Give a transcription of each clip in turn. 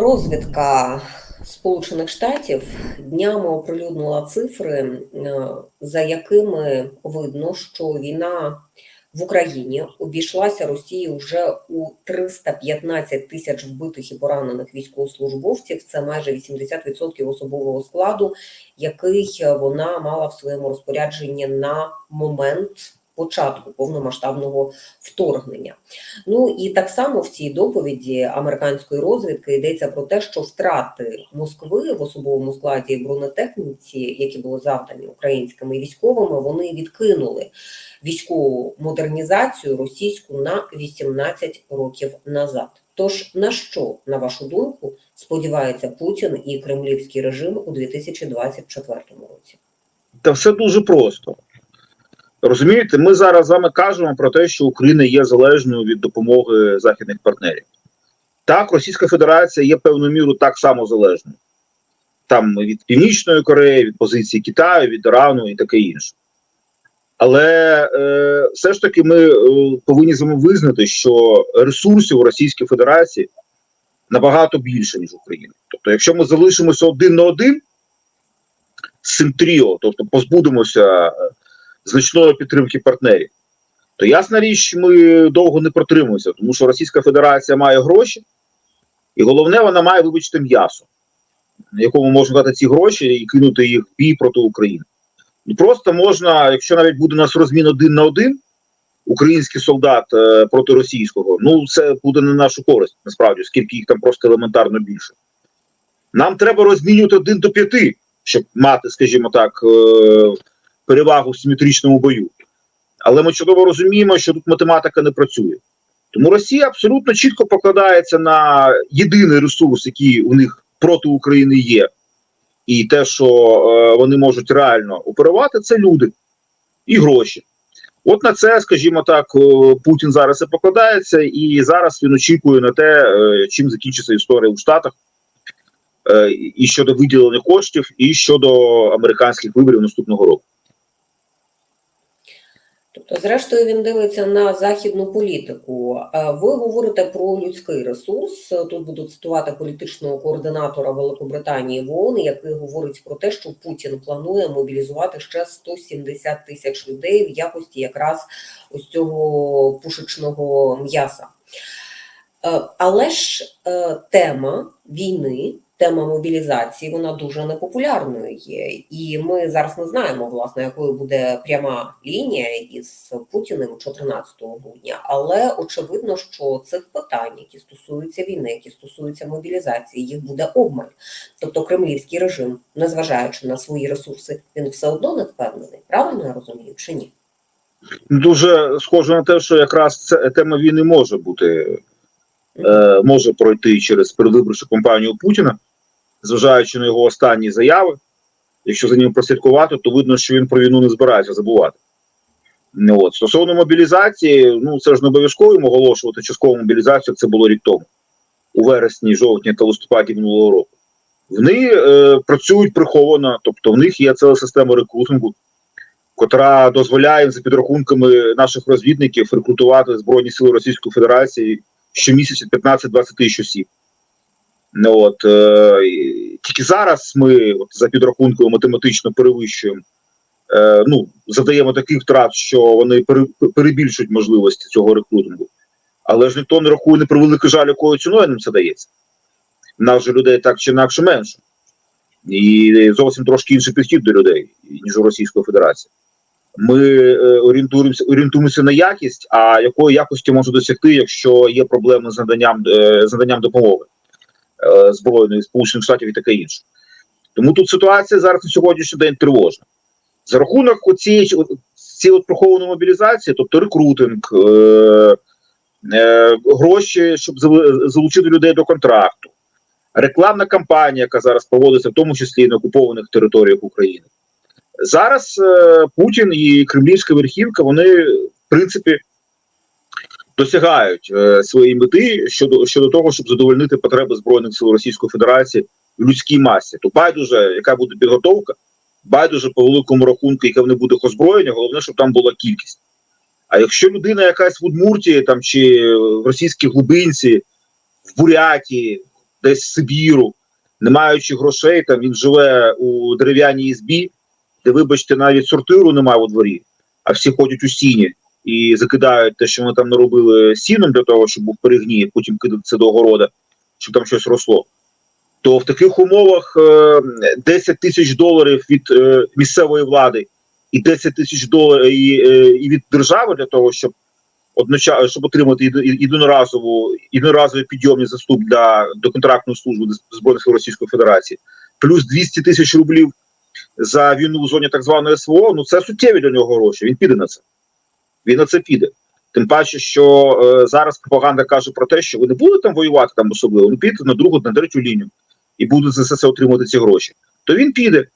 Розвідка Сполучених Штатів днями оприлюднила цифри, е, за якими видно, що війна в Україні обійшлася Росії вже у 315 тисяч вбитих і поранених військовослужбовців. Це майже 80% особового складу, який вона мала в своєму розпорядженні на момент початку повномасштабного вторгнення. Ну і так само в цій доповіді американської розвідки йдеться про те, що втрати Москви в особовому складі бронетехніці, які були завдані українськими військовими, вони відкинули військову модернізацію російську на 18 років назад. Тож на що, на вашу думку, сподівається Путін і кремлівський режим у 2024 році? Та все дуже просто. Розумієте, ми зараз з вами кажемо про те, що Україна є залежною від допомоги західних партнерів. Так, Російська Федерація є певною мірою так само залежною. Там від Північної Кореї, від позиції Китаю, від Ірану і таке інше. Але е, все ж таки ми е, повинні з вами визнати, що ресурсів у Російській Федерації набагато більше, ніж Україна. Тобто, якщо ми залишимося один на один з цим тріо, тобто позбудемося значної підтримки партнерів, то ясна річ, ми довго не протримуємося, тому що Російська Федерація має гроші, і головне, вона має, вибачте, м'ясо, на якому можна дати ці гроші і кинути їх в бій проти України. І просто можна, якщо навіть буде у нас розмін один на один, український солдат е, проти російського, ну це буде на нашу користь, насправді, оскільки їх там просто елементарно більше. Нам треба розмінювати один до п'яти, щоб мати, скажімо так, е, перевагу в симетричному бою. Але ми чудово розуміємо, що тут математика не працює. Тому Росія абсолютно чітко покладається на єдиний ресурс, який у них проти України є, і те, що е, вони можуть реально оперувати, це люди і гроші. От на це, скажімо так, е, Путін зараз і покладається, і зараз він очікує на те, е, чим закінчиться історія у Штатах. Е, і щодо виділення коштів, і щодо американських виборів наступного року. Тобто, зрештою, він дивиться на західну політику. Ви говорите про людський ресурс. Тут буду цитувати політичного координатора Великобританії в ООН, який говорить про те, що Путін планує мобілізувати ще 170 тисяч людей в якості якраз ось цього пушечного м'яса. Е, Але ж е, тема війни тема мобілізації вона дуже непопулярною є, і ми зараз не знаємо, власне, якою буде пряма лінія із Путіним 14 грудня. Але очевидно, що цих питань, які стосуються війни, які стосуються мобілізації, їх буде обмаль. Тобто кремлівський режим, незважаючи на свої ресурси, він все одно не впевнений. Правильно я розумію чи ні? Дуже схоже на те, що якраз ця тема війни може бути. Е, може пройти через передвиборчу кампанію Путіна, зважаючи на його останні заяви. Якщо за ним прослідкувати, то видно, що він про війну не збирається забувати. Ну, от. Стосовно мобілізації, ну це ж не обов'язково йому оголошувати часткову мобілізацію, як це було рік тому, у вересні, жовтні та листопаді минулого року. Вони е, працюють приховано, тобто в них є ціла система рекрутингу, котра дозволяє за підрахунками наших розвідників рекрутувати Збройні Сили Російської Федерації щомісяця 15-20 тисяч осіб. Ну, от, е, Тільки зараз ми от, за підрахункою математично перевищуємо, е, ну, задаємо таких втрат, що вони перебільшують можливості цього рекрутингу. Але ж ніхто не рахує не про великий жаль, якою ціною нам це дається. Нас же людей так чи інакше менше. І зовсім трошки інший підхід до людей, ніж у Російської Федерації. Ми е, орієнтуємося орієнтуємося на якість, а якої якості можна досягти, якщо є проблеми з наданням е, з наданням допомоги збройної сполучених штатів і таке інше. Тому тут ситуація зараз на сьогоднішній день тривожна. За рахунок цієї цієї прихованої мобілізації, тобто рекрутинг, е, е, гроші, щоб залучити людей до контракту, рекламна кампанія, яка зараз проводиться, в тому числі на окупованих територіях України. Зараз е, Путін і Кремлівська верхівка вони в принципі досягають е, своєї мети щодо щодо того, щоб задовольнити потреби збройних сил Російської Федерації в людській масі. То байдуже, яка буде підготовка, байдуже по великому рахунку, яке в буде озброєння, головне, щоб там була кількість. А якщо людина якась в Удмуртії там чи в російській глибинці, в Буряті, десь з Сибіру, не маючи грошей, там він живе у дерев'яній ізбі, де, вибачте, навіть сортиру немає у дворі, а всі ходять у сіні і закидають те, що вони там наробили сіном для того, щоб був перегній, потім кидати це до огорода, щоб там щось росло. То в таких умовах е, 10 тисяч доларів від е, місцевої влади і 10 тисяч доларів і, е, від держави для того, щоб одночасно щоб отримати єди- єдиноразову єдиноразовий підйомний заступ для до контрактної служби збройних сил Російської Федерації, плюс 200 тисяч рублів за війну в зоні так званої СВО. Ну це суттєві для нього гроші. Він піде на це. Він на це піде. Тим паче, що е, зараз пропаганда каже про те, що ви не будете там воювати там особливо, ну на другу, на третю лінію і будуть за це отримати ці гроші. То він піде.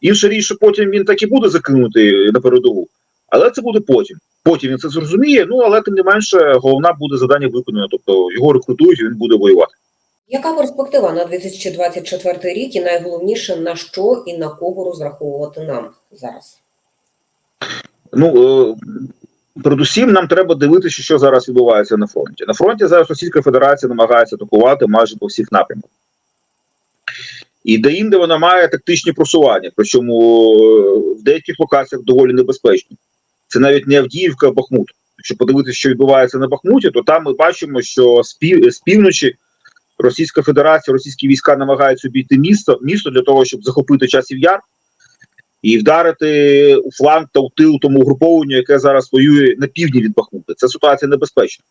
Інша річ, що потім він так і буде закинути на передову, але це буде потім. Потім він це зрозуміє. Ну але тим не менше, головна буде завдання виконано. Тобто його рекрутують, і він буде воювати. Яка перспектива на 2024 рік і найголовніше на що і на кого розраховувати нам зараз? Ну е, передусім, нам треба дивитися, що зараз відбувається на фронті. На фронті зараз Російська Федерація намагається атакувати майже по всіх напрямках. І де-інде вона має тактичні просування, причому е, в деяких локаціях доволі небезпечні. Це навіть не Авдіївка, а Бахмут. Якщо подивитися, що відбувається на Бахмуті, то там ми бачимо, що з, пів, з півночі Російська Федерація, російські війська намагаються обійти місто, місто для того, щоб захопити часів яр і вдарити у фланг та у тил тому угрупованню, яке зараз воює на півдні від Бахмута. Це ситуація небезпечна.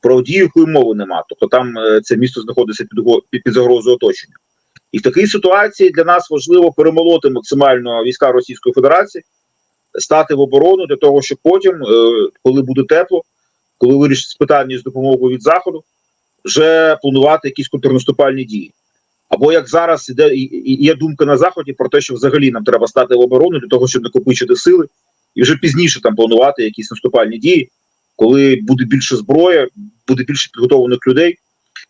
Про Авдіївку мови нема. Тобто там е, це місто знаходиться під, під загрозою оточення. І в такій ситуації для нас важливо перемолоти максимально війська Російської Федерації, стати в оборону для того, щоб потім, е, коли буде тепло, коли вирішиться питання з допомогою від заходу, вже планувати якісь контрнаступальні дії. Або як зараз іде є думка на заході про те, що взагалі нам треба стати в оборону для того, щоб накопичити сили, і вже пізніше там планувати якісь наступальні дії, коли буде більше зброї, буде більше підготовлених людей,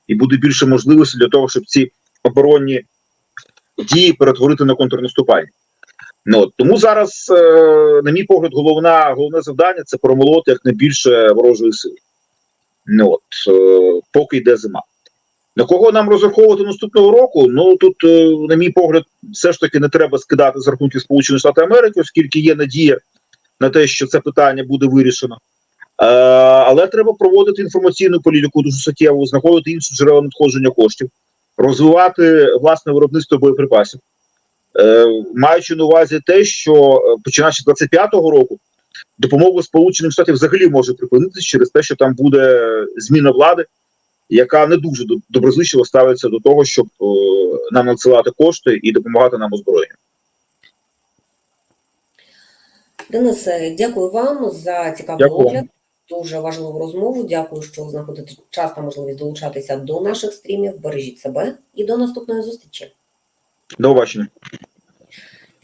і буде більше можливостей для того, щоб ці оборонні дії перетворити на контрнаступальні. Ну, тому зараз, е, на мій погляд, головна, головне завдання це промолоти якнайбільше ворожої сили. Ну, от, е, поки йде зима. На кого нам розраховувати наступного року? Ну тут, е, на мій погляд, все ж таки не треба скидати з рахунків Сполучених Штатів Америки, оскільки є надія на те, що це питання буде вирішено. Е, але треба проводити інформаційну політику дуже суттєву, знаходити інші джерела надходження коштів, розвивати власне виробництво боєприпасів, е, маючи на увазі те, що починаючи з 25-го року допомога Сполучених Штатів взагалі може припинитися через те, що там буде зміна влади яка не дуже до- доброзичливо ставиться до того, щоб е, нам надсилати кошти і допомагати нам озброєнням. Денисе, дякую вам за цікавий Дякую. огляд. Дуже важливу розмову. Дякую, що знаходите час та можливість долучатися до наших стрімів. Бережіть себе і до наступної зустрічі. До побачення.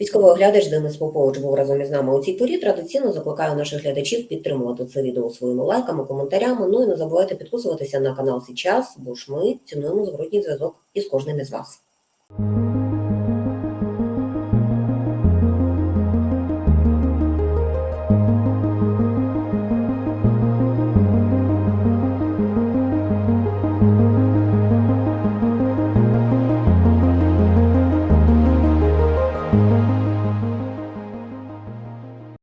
Військовий оглядач Денис Попович був разом із нами у цій порі. Традиційно закликаю наших глядачів підтримувати це відео своїми лайками, коментарями. Ну і не забувайте підписуватися на канал Січас, бо ж ми цінуємо зворотній зв'язок із кожним із вас.